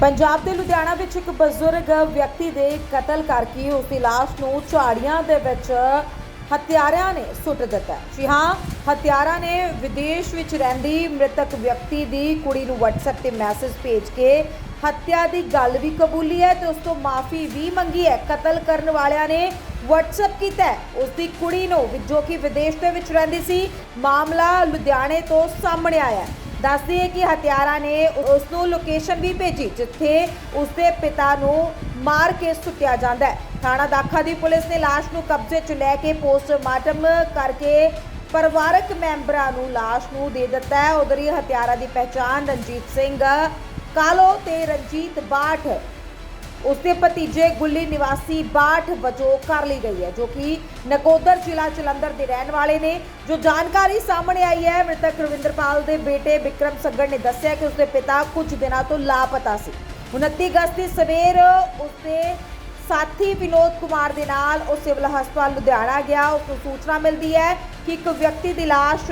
ਪੰਜਾਬ ਦੇ ਲੁਧਿਆਣਾ ਵਿੱਚ ਇੱਕ ਬਜ਼ੁਰਗ ਵਿਅਕਤੀ ਦੇ ਕਤਲ ਕਰਕੇ ਉਸ ਦੀ ਲਾਸ਼ ਨੂੰ ਝਾੜੀਆਂ ਦੇ ਵਿੱਚ ਹਥਿਆਰਿਆਂ ਨੇ ਸੁੱਟ ਦਿੱਤਾ। ਜੀ ਹਾਂ, ਹਥਿਆਰਾਂ ਨੇ ਵਿਦੇਸ਼ ਵਿੱਚ ਰਹਿੰਦੀ ਮ੍ਰਿਤਕ ਵਿਅਕਤੀ ਦੀ ਕੁੜੀ ਨੂੰ WhatsApp ਤੇ ਮੈਸੇਜ ਭੇਜ ਕੇ ਹੱਤਿਆ ਦੀ ਗੱਲ ਵੀ ਕਬੂਲੀ ਹੈ ਤੇ ਉਸ ਤੋਂ ਮਾਫੀ ਵੀ ਮੰਗੀ ਹੈ। ਕਤਲ ਕਰਨ ਵਾਲਿਆਂ ਨੇ WhatsApp ਕੀਤਾ ਹੈ। ਉਸ ਦੀ ਕੁੜੀ ਨੂੰ ਜੋ ਕਿ ਵਿਦੇਸ਼ ਦੇ ਵਿੱਚ ਰਹਿੰਦੀ ਸੀ, ਮਾਮਲਾ ਲੁਧਿਆਣੇ ਤੋਂ ਸਾਹਮਣੇ ਆਇਆ ਦੱਸਦੀ ਹੈ ਕਿ ਹਥਿਆਰਾਂ ਨੇ ਉਸ ਨੂੰ ਲੋਕੇਸ਼ਨ ਵੀ ਭੇਜੀ, ਜਿੱਥੇ ਉਸ ਦੇ ਪਿਤਾ ਨੂੰ ਮਾਰ ਕੇ ਸੁੱਟਿਆ ਜਾਂਦਾ ਹੈ। ਥਾਣਾ ਦਾਖਾ ਦੀ ਪੁਲਿਸ ਨੇ ਲਾਸ਼ ਨੂੰ ਕਬਜ਼ੇ 'ਚ ਲੈ ਕੇ ਪੋਸਟਮਾਰਟਮ ਕਰਕੇ ਪਰਿਵਾਰਕ ਮੈਂਬਰਾਂ ਨੂੰ ਲਾਸ਼ ਨੂੰ ਦੇ ਦਿੱਤਾ ਹੈ। ਉਧਰ ਹੀ ਹਥਿਆਰਾਂ ਦੀ ਪਹਿਚਾਣ ਰਣਜੀਤ ਸਿੰਘ ਕਾਲੋ ਤੇ ਰਣਜੀਤ ਬਾਠ ਉਸਦੇ ਭਤੀਜੇ ਗੁੱਲੀ ਨਿਵਾਸੀ ਬਾਠ ਵਜੋਂ ਕਰ ਲਈ ਗਈ ਹੈ, ਜੋ ਕਿ ਨਕੋਦਰ ਜ਼ਿਲ੍ਹਾ ਜਲੰਧਰ ਦੇ ਰਹਿਣ ਵਾਲੇ ਨੇ। ਜੋ ਜਾਣਕਾਰੀ ਸਾਹਮਣੇ ਆਈ ਹੈ, ਮ੍ਰਿਤਕ ਰਵਿੰਦਰਪਾਲ ਦੇ ਬੇਟੇ ਵਿਕਰਮ ਸੱਗੜ ਨੇ ਦੱਸਿਆ ਕਿ ਉਸਦੇ ਪਿਤਾ ਕੁਝ ਦਿਨਾਂ ਤੋਂ ਲਾਪਤਾ ਸੀ। 29 ਅਗਸਤ ਦੀ ਸਵੇਰ ਉਸਦੇ ਸਾਥੀ ਵਿਨੋਦ ਕੁਮਾਰ ਦੇ ਨਾਲ ਉਹ ਸਿਵਲ ਹਸਪਤਾਲ ਲੁਧਿਆਣਾ ਗਿਆ। ਉਸ ਨੂੰ ਸੂਚਨਾ ਮਿਲਦੀ ਹੈ ਕਿ ਇੱਕ ਵਿਅਕਤੀ ਦੀ ਲਾਸ਼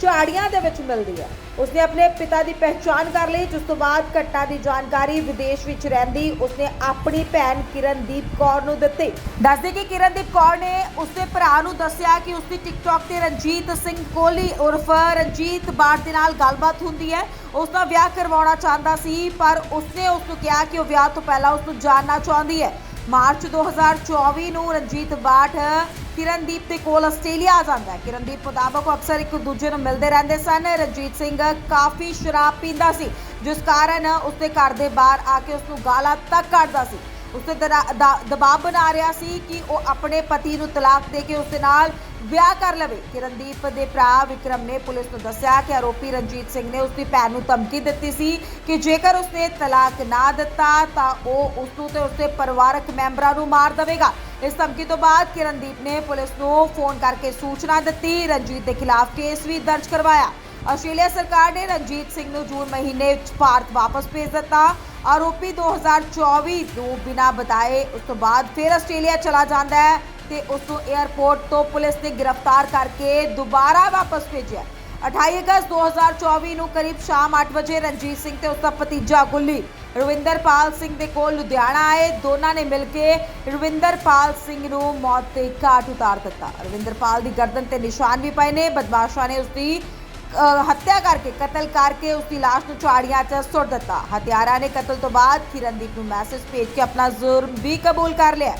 ਝਾੜੀਆਂ ਦੇ ਵਿੱਚ ਮਿਲਦੀ ਹੈ। ਉਸਨੇ ਆਪਣੇ ਪਿਤਾ ਦੀ ਪਹਿਚਾਣ ਕਰ ਲਈ, ਜਿਸ ਤੋਂ ਬਾਅਦ ਘਟਨਾ ਦੀ ਜਾਣਕਾਰੀ ਵਿਦੇਸ਼ ਵਿੱਚ ਰਹਿੰਦੀ, ਉਸਨੇ ਆਪਣੀ ਭੈਣ ਕਿਰਨਦੀਪ ਕੌਰ ਨੂੰ ਦਿੱਤੀ। ਦੱਸਦੇ ਕਿ ਕਿਰਨਦੀਪ ਕੌਰ ਨੇ ਉਸਦੇ ਭਰਾ ਨੂੰ ਦੱਸਿਆ ਕਿ ਉਸਦੀ ਟਿਕਟੌਕ ਤੇ ਰਣਜੀਤ ਸਿੰਘ ਕੋਹਲੀ ਉਰਫ ਰਣਜੀਤ ਬਾੜ ਦੇ ਨਾਲ ਗੱਲਬਾਤ ਹੁੰਦੀ ਹੈ। ਉਸ ਦਾ ਵਿਆਹ ਕਰਵਾਉਣਾ ਚਾਹੁੰਦਾ ਸੀ, ਪਰ ਉਸਨੇ ਉਸ ਨੂੰ ਕਿਹਾ ਕਿ ਉਹ ਵਿਆਹ ਤੋਂ ਪਹਿਲਾਂ ਉਸ ਨੂੰ ਜਾਣਨਾ ਚਾਹੁੰਦੀ ਹੈ। ਮਾਰਚ 2024 ਨੂੰ ਰਣਜੀਤ ਬਾਠ ਕਿਰਨਦੀਪ ਦੇ ਕੋਲ ਆਸਟ੍ਰੇਲੀਆ ਆ ਜਾਂਦਾ ਹੈ। ਕਿਰਨਦੀਪ ਮੁਤਾਬਕ ਅਕਸਰ ਇੱਕ ਦੂਜੇ ਨੂੰ ਮਿਲਦੇ ਰਹਿੰਦੇ ਸਨ। ਰਣਜੀਤ ਸਿੰਘ ਕਾਫੀ ਸ਼ਰਾਬ ਪੀਂਦਾ ਸੀ, ਜਿਸ ਕਾਰਨ ਉਸਦੇ ਘਰ ਦੇ ਬਾਹਰ ਆ ਕੇ ਉਸ ਨੂੰ ਗਾਲਾਂ ਤੱਕ ਕੱਢਦਾ ਸੀ। ਉਸਤੇ ਦਬਾਅ ਬਣਾ ਰਿਹਾ ਸੀ ਕਿ ਉਹ ਆਪਣੇ ਪਤੀ ਨੂੰ ਤਲਾਕ ਦੇ ਕੇ ਉਸ ਦੇ ਨਾਲ ਵਿਆਹ ਕਰ ਲਵੇ। ਕਿਰਨਦੀਪ ਦੇ ਭਰਾ ਵਿਕਰਮ ਨੇ ਪੁਲਿਸ ਨੂੰ ਦੱਸਿਆ ਕਿ ਆਰੋਪੀ ਰਣਜੀਤ ਸਿੰਘ ਨੇ ਉਸਦੀ ਭੈਣ ਨੂੰ ਧਮਕੀ ਦਿੱਤੀ ਸੀ ਕਿ ਜੇਕਰ ਉਸਨੇ ਤਲਾਕ ਨਾ ਦਿੱਤਾ ਤਾਂ ਉਹ ਉਸ ਨੂੰ ਤੇ ਉਸਦੇ ਪਰਿਵਾਰਕ ਮੈਂਬਰਾਂ ਨੂੰ ਮਾਰ ਦੇਵੇਗਾ। ਇਸ ਧਮਕੀ ਤੋਂ ਬਾਅਦ ਕਿਰਨਦੀਪ ਨੇ ਪੁਲਿਸ ਨੂੰ ਫੋਨ ਕਰਕੇ ਸੂਚਨਾ ਦਿੱਤੀ। ਰਣਜੀਤ ਦੇ ਖਿਲਾਫ ਕੇਸ ਵੀ ਦਰਜ ਕਰਵਾਇਆ। ਆਸਟ੍ਰੇਲੀਆ ਸਰਕਾਰ ਨੇ ਰਣਜੀਤ ਸਿੰਘ ਨੂੰ ਜੂਨ ਮਹੀਨੇ ਵਿੱਚ ਭਾਰਤ ਵਾਪਸ ਭੇਜ ਦਿੱਤਾ ਆਰੋਪੀ 2024 ਨੂੰ ਬਿਨਾਂ ਬਤਾਏ ਉਸ ਤੋਂ ਬਾਅਦ ਫਿਰ ਆਸਟ੍ਰੇਲੀਆ ਚਲਾ ਜਾਂਦਾ ਹੈ ਤੇ ਉਸ ਨੂੰ 에ਅਰਪੋਰਟ ਤੋਂ ਪੁਲਿਸ ਨੇ ਗ੍ਰਿਫਤਾਰ ਕਰਕੇ ਦੁਬਾਰਾ ਵਾਪਸ ਭੇਜਿਆ 28 ਅਗਸਤ 2024 ਨੂੰ ਕਰੀਬ ਸ਼ਾਮ 8 ਵਜੇ ਰਣਜੀਤ ਸਿੰਘ ਤੇ ਉਸ ਦਾ ਭਤੀਜਾ ਗੁੱਲੀ ਰਵਿੰਦਰਪਾਲ ਸਿੰਘ ਦੇ ਕੋਲ ਲੁਧਿਆਣਾ ਆਏ ਦੋਨਾਂ ਨੇ ਮਿਲ ਕੇ ਰਵਿੰਦਰਪਾਲ ਸਿੰਘ ਨੂੰ ਮੌਤ ਦੇ ਘਾਟ ਉਤਾਰ ਦਿੱਤਾ ਰਵਿੰਦਰਪਾਲ ਦੀ ਗਰਦਨ ਤੇ ਨਿਸ਼ਾਨ ਵੀ ਪਏ ਨੇ ਬਦਮਾਸ਼ਾਂ ਨੇ ਉਸ ਦੀ ਅ, ਹੱਤਿਆ ਕਰਕੇ, ਕਤਲ ਕਰਕੇ ਉਸ ਦੀ ਲਾਸ਼ ਨੂੰ ਝਾੜੀਆਂ 'ਚ ਸੁੱਟ ਦਿੱਤਾ। ਹਥਿਆਰਾਂ ਨੇ ਕਤਲ ਤੋਂ ਬਾਅਦ ਕਿਰਨਦੀਪ ਨੂੰ ਮੈਸੇਜ ਭੇਜ ਕੇ ਆਪਣਾ ਜ਼ੁਰਮ ਵੀ ਕਬੂਲ ਕਰ ਲਿਆ।